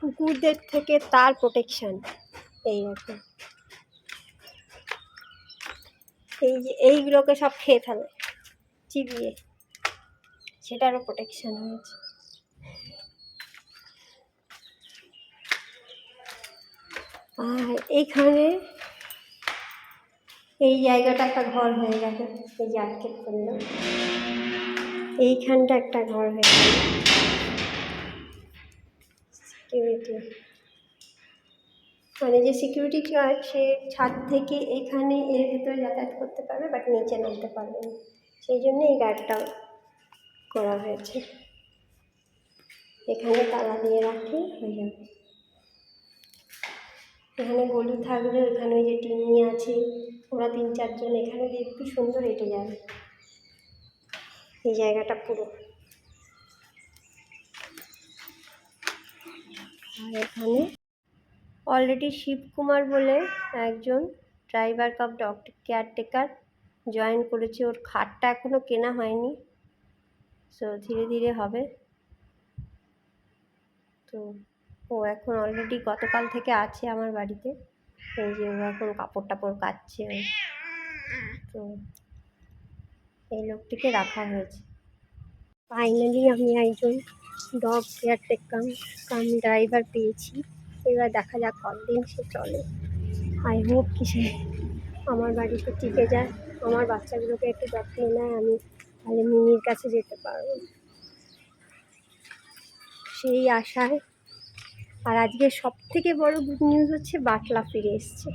কুকুরদের থেকে তার প্রোটেকশন এই রকম এই যে এইগুলোকে সব খেয়ে ফেলে, চিবিয়ে। সেটারও প্রোটেকশন হয়েছে। আর এইখানে এই জায়গাটা একটা ঘর হয়ে গেছে, এই যে আটকে পড়ল। এইখানটা একটা ঘর হয়ে গেল সিকিউরিটি মানে যে সিকিউরিটি গার্ড সে ছাদ থেকে এখানে এর ভিতরে যাতায়াত করতে পারবে বাট নিচে নামতে পারবে না। সেই জন্য এই গার্ডটা করা হয়েছে। এখানে তালা দিয়ে রাখলে হয়ে যাবে। এখানে গলু থাকলে এখানে ওই যে টিনি আছে, ওরা তিন চারজন এখানে একটু সুন্দর হেঁটে যাবে। এই জায়গাটা পুরো। আর এখানে অলরেডি শিবকুমার বলে একজন driver cum doctor caretaker join করেছে। ওর খাটটা এখনও কেনা হয়নি। সো ধীরে ধীরে হবে। তো ও এখন অলরেডি গতকাল থেকে আছে আমার বাড়িতে। এই যে ও এখন কাপড় টাপড় কাচ্ছে। তো এই লোকটিকে রাখা হয়েছে। ফাইনালি আমি একজন dog caretaker cum cum driver পেয়েছি। এবার দেখা যাক কতদিন সে চলে। আই হোপ কি সে আমার বাড়িতে টিকে যায়। আমার বাচ্চাগুলোকে একটু যত্ন নেয়, আমি তাহলে মিমির কাছে যেতে পারব। সেই আশায়। আর আজকে সব থেকে বড় গুড নিউজ হচ্ছে বাটলা ফিরে এসছে।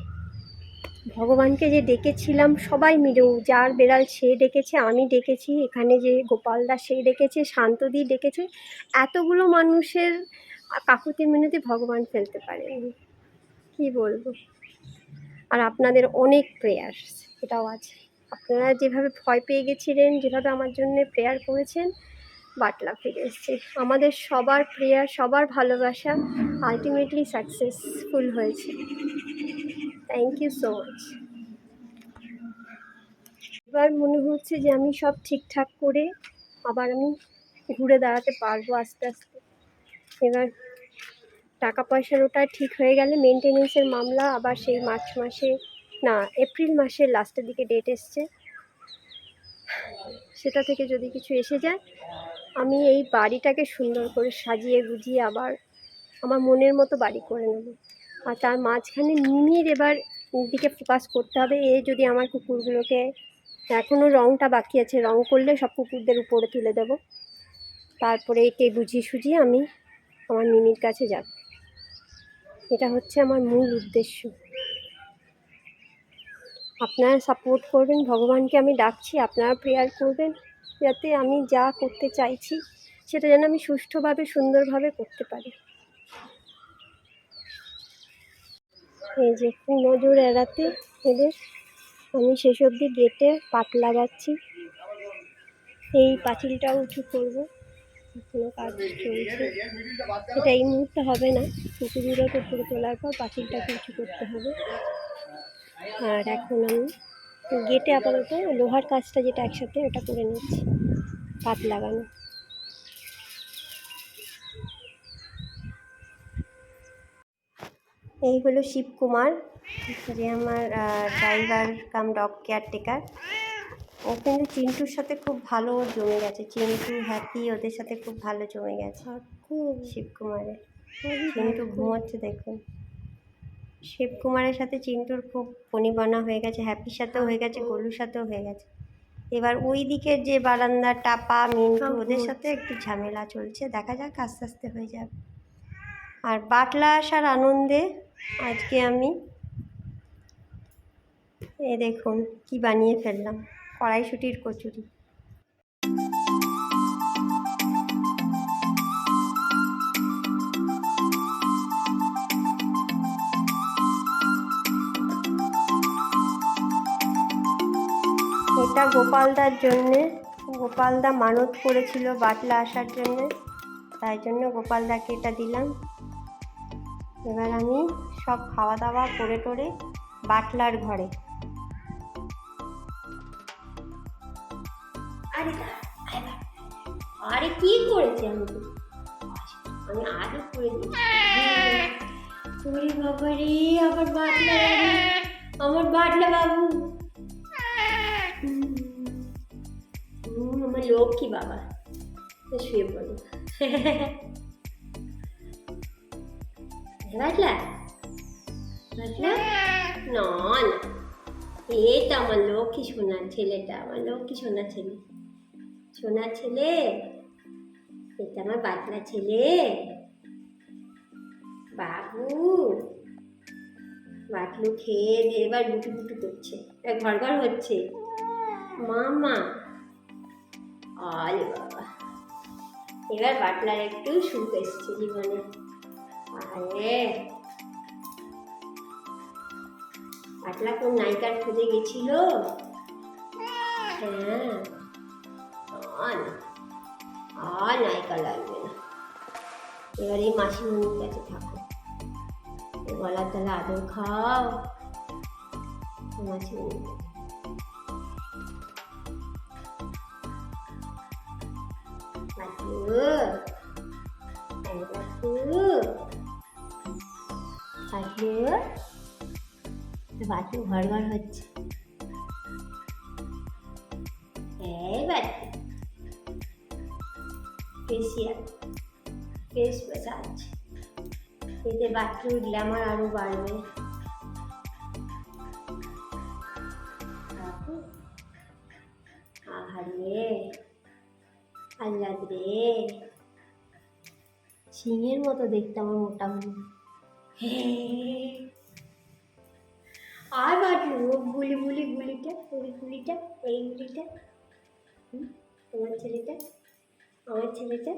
ভগবানকে যে ডেকেছিলাম, সবাই মিলেও যার বেড়াল সে ডেকেছে, আমি ডেকেছি, এখানে যে গোপালদা সে ডেকেছে শান্তদি ডেকেছে, এতগুলো মানুষের কাকুতি মিনতি ভগবান ফেলতে পারেনি। কি বলব? আর আপনাদের অনেক প্রেয়ার এটাও আছে। আপনারা যেভাবে ভয় পেয়ে গেছিলেন, যেভাবে আমার জন্য প্রেয়ার করেছেন, বাটলা ফিরে এসছে। আমাদের সবার প্রেয়ার সবার ভালোবাসা আলটিমেটলি সাকসেসফুল হয়েছে। থ্যাংক ইউ সো মাচ এবার মনে হচ্ছে যে আমি সব ঠিকঠাক করে আবার আমি ঘুরে দাঁড়াতে পারব আস্তে আস্তে। এবার টাকা পয়সার ওটা ঠিক হয়ে গেলে মেনটেনেন্সের মামলা আবার সেই মার্চ মাসে, না, এপ্রিল মাসের লাস্টের দিকে ডেট এসছে। সেটা থেকে যদি কিছু এসে যায়, আমি এই বাড়িটাকে সুন্দর করে সাজিয়ে গুজিয়ে আবার আমার মনের মতো বাড়ি করে নেব। আর তার মাঝখানে মিমির এবার দিকে ফোকাস করতে হবে। এ যদি আমার কুকুরগুলোকে এখনও রঙটা বাকি আছে, রং করলে সব কুকুরদের উপরে তুলে দেব। তারপরে একে বুঝিয়ে সুঝিয়ে আমি আমার মিমির কাছে যাব। এটা হচ্ছে আমার মূল উদ্দেশ্য। আপনারা সাপোর্ট করবেন, ভগবানকে আমি ডাকছি, আপনারা প্রেয়ার করবেন, যাতে আমি যা করতে চাইছি, সেটা যেন আমি সুষ্ঠুভাবে, সুন্দরভাবে করতে পারি। এই যে নজর এড়াতে এদের। আমি শেষ অবধি গেটে পাট লাগাচ্ছি। এই পাঁচিলটাও উঁচু করব। এখনও কাজ চলছে। এটা এই মুহূর্তে হবে না। কুকুরগুলোকে উপরে তোলার পর পাঁচিলটাকে উঁচু করতে হবে। আর এখন আমি গেটে আপাতত লোহার কাজটা যেটা একসাথে ওটা করে নিচ্ছি পাত লাগানো। এই হলো শিবকুমার যে আমার ড্রাইভার কাম ডগ কেয়ারটেকার ও কিন্তু চিন্টুর সাথে খুব ভালো জমে গেছে। চিন্টু হ্যাপি ওদের সাথে খুব ভালো জমে গেছে শিবকুমারের চিন্টু ঘুমোচ্ছে দেখুন। শিবকুমারের সাথে চিন্টুর খুব ফণিবনা হয়ে গেছে হ্যাপির সাথেও হয়ে গেছে গোলুর সাথেও হয়ে গেছে। এবার ওই দিকের যে বারান্দা টাপা মিন্টু ওদের সাথে একটু ঝামেলা চলছে দেখা যাক আস্তে আস্তে হয়ে যাবে। আর বাটলা আসার আনন্দে আজকে আমি এ দেখুন কি বানিয়ে ফেললাম, কড়াইশুটির কচুরি। এটা গোপালদার জন্যে, গোপালদা মানত করেছিল বাটলা আসার জন্যে, তাই জন্য গোপালদাকে এটা দিলাম। এবার আমি সব খাওয়া দাওয়া করে টোরে বাটলার ঘরে। আরে আরে কি করেছি আমি আমি আরও করে দিচ্ছি বাবা রে, আমার বাটলা আমার বাটলা বাবু। আমার লক্ষ্মী বাবা। শুয়ে পড়ো। বাটলা বাটলা না না এটা আমার লক্ষ্মী সোনার ছেলেটা আমার লক্ষ্মী সোনার ছেলে সোনার ছেলে এটা আমার বাটলা ছেলে বাবু বাটলু খেয়ে দিয়ে এবার বুটু বুটু করছে ঘর ঘর হচ্ছে মামা আরে বাবা এবার বাটলার একটু সুখ এসছে জীবনে পাতলা কোন নায়িকার খোঁজে গেছিল? হ্যাঁ। আর নায়িকা লাগবে না। এবার এই মাসিমণির কাছে থাকো। গলার তলা আদর খাও। মাসিমণির কাছে। এই বাটু, বাটু, বাটু ঘর ঘর হচ্ছে। এইবার ফেসিয়াল ফেস ম্যাসাজ এতে বাথরুম গ্ল্যামার আরও বাড়বে। আহারে আল্লাদ রে। সিংহের মতো দেখতে আমার মোটামুটি আর বাটলু ও গুলি গুলি গুলিটা ওই গুলিটা এই গুলিটা হুম, তোমার ছেলেটা আমার ছেলেটা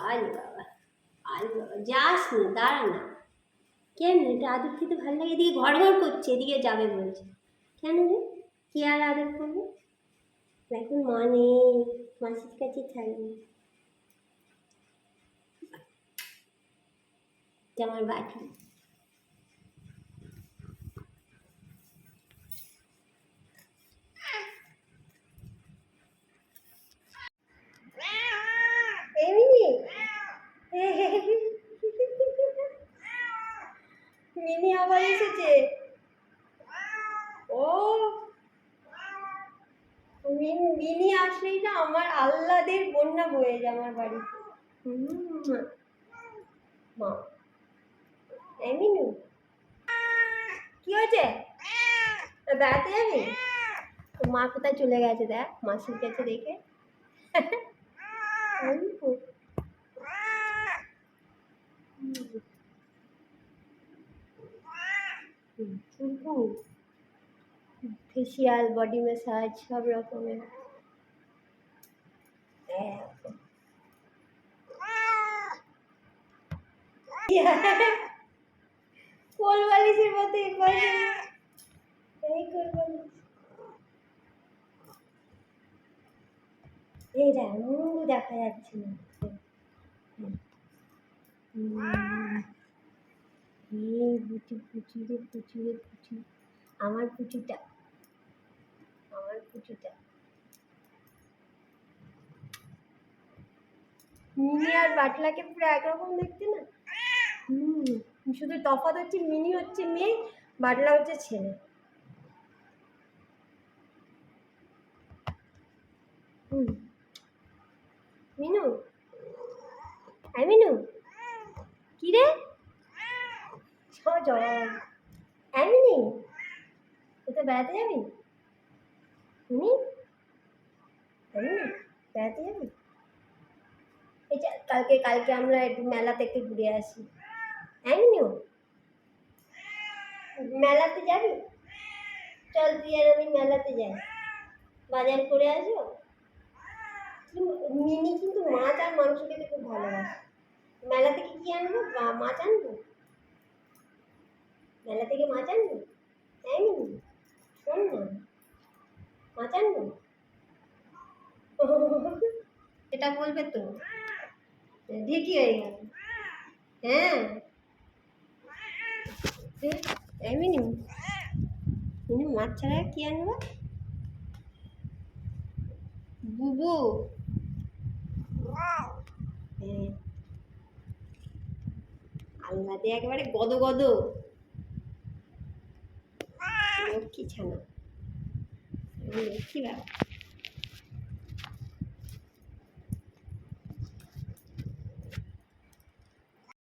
আর বাবা আর বাবা যাস না দাঁড়া না কেন এটা আদর খেতে ভালো লাগে এদিকে ঘর ঘর করছে এদিকে যাবে বলছে কেন রে কি আর আদর করবে এখন মা নেই মাসির কাছে থাকবে আমার বাটি মিনি আবার এসেছে। ও মিনি আসলেই না আমার আহ্লাদের বন্যা বয়ে যায় আমার বাড়িতে। হুম। মা। এই মিনু কি হয়েছে? তা বেড়াতে যাবি? তো মা কোথায় চলে গেছে দেখ, মাসির কাছে রেখে ফেসিয়াল বডি ম্যাসাজ সব রকমের। কোল এই পাশে এই দেখ দেখা যাচ্ছে না আমার পুচিটা আমার পুচিটা মিনি আর বাটলাকে পুরো একরকম দেখতে না হুম শুধু তফাৎ হচ্ছে মিনি হচ্ছে মেয়ে, বাটলা হচ্ছে ছেলে। মিনু? হ্যাঁ মিনু? কি রে? হ্যাঁ মিনি? কোথায় বেড়াতে যাবি? মিনি? হ্যাঁ বেড়াতে যাবি? এই কালকে কালকে আমরা একটু মেলা থেকে ঘুরে আসি। মিনু মেলাতে যাবি? চল তুই আর আমি মেলাতে যাই। বাজার করে আসব? মিনি কিন্তু মাছ আর মাংস খেতে খুব ভালোবাসে। মেলা থেকে কি আনব? মাছ আনব? মেলা থেকে মাছ আনব? হ্যাঁ মিনি? শোন না। মাছ আনব? এটা বলবে তো? ঠিকই হয়ে গেল। হ্যাঁ। হচ্ছে মাছ ছাড়া কি আনব? বুবু। হ্যাঁ। আল্লাদে একেবারে গদ গদ। লক্ষ্মী ছানা। লক্ষ্মী বাবা।